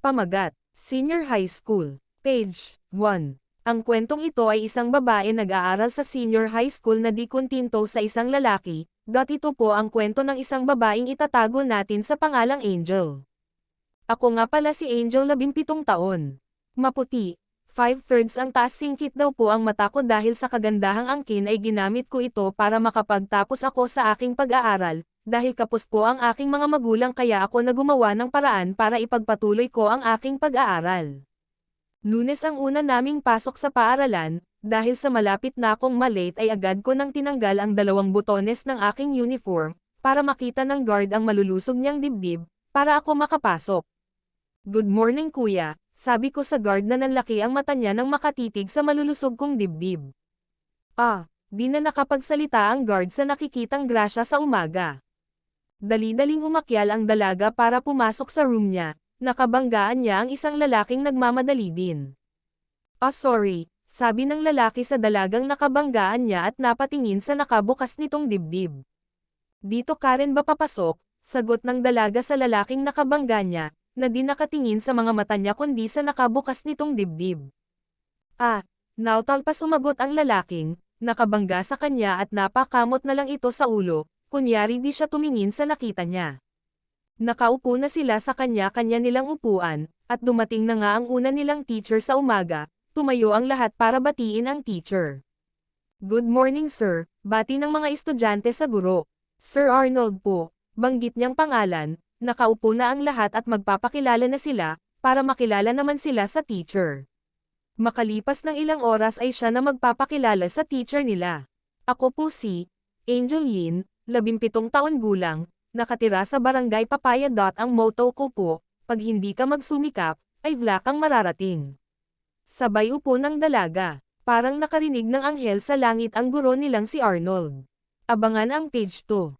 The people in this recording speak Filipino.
pamagat. Senior High School. Page 1. Ang kwentong ito ay isang babae nag-aaral sa senior high school na di kuntinto sa isang lalaki, dot ito po ang kwento ng isang babaeng itatago natin sa pangalang Angel. Ako nga pala si Angel 17 taon. Maputi. 5-thirds ang taas singkit daw po ang mata ko dahil sa kagandahang angkin ay ginamit ko ito para makapagtapos ako sa aking pag-aaral, dahil kapos po ang aking mga magulang kaya ako na gumawa ng paraan para ipagpatuloy ko ang aking pag-aaral. Lunes ang una naming pasok sa paaralan, dahil sa malapit na akong malate ay agad ko nang tinanggal ang dalawang butones ng aking uniform, para makita ng guard ang malulusog niyang dibdib, para ako makapasok. Good morning kuya, sabi ko sa guard na nanlaki ang mata niya nang makatitig sa malulusog kong dibdib. Ah, di na nakapagsalita ang guard sa nakikitang grasya sa umaga. Dali-daling umakyal ang dalaga para pumasok sa room niya, nakabanggaan niya ang isang lalaking nagmamadali din. Ah sorry, sabi ng lalaki sa dalagang nakabanggaan niya at napatingin sa nakabukas nitong dibdib. Dito ka rin ba papasok? Sagot ng dalaga sa lalaking nakabangga niya, na di nakatingin sa mga mata niya kundi sa nakabukas nitong dibdib. Ah, nautal pa sumagot ang lalaking, nakabangga sa kanya at napakamot na lang ito sa ulo, kunyari di siya tumingin sa nakita niya. Nakaupo na sila sa kanya-kanya nilang upuan, at dumating na nga ang una nilang teacher sa umaga, tumayo ang lahat para batiin ang teacher. Good morning sir, bati ng mga estudyante sa guro. Sir Arnold po, banggit niyang pangalan, nakaupo na ang lahat at magpapakilala na sila, para makilala naman sila sa teacher. Makalipas ng ilang oras ay siya na magpapakilala sa teacher nila. Ako po si Angel Yin, 17 taon gulang, nakatira sa barangay Papaya. Ang motto ko po, pag hindi ka magsumikap, ay vlog ang mararating. Sabay upo ng dalaga, parang nakarinig ng anghel sa langit ang guro nilang si Arnold. Abangan ang page 2.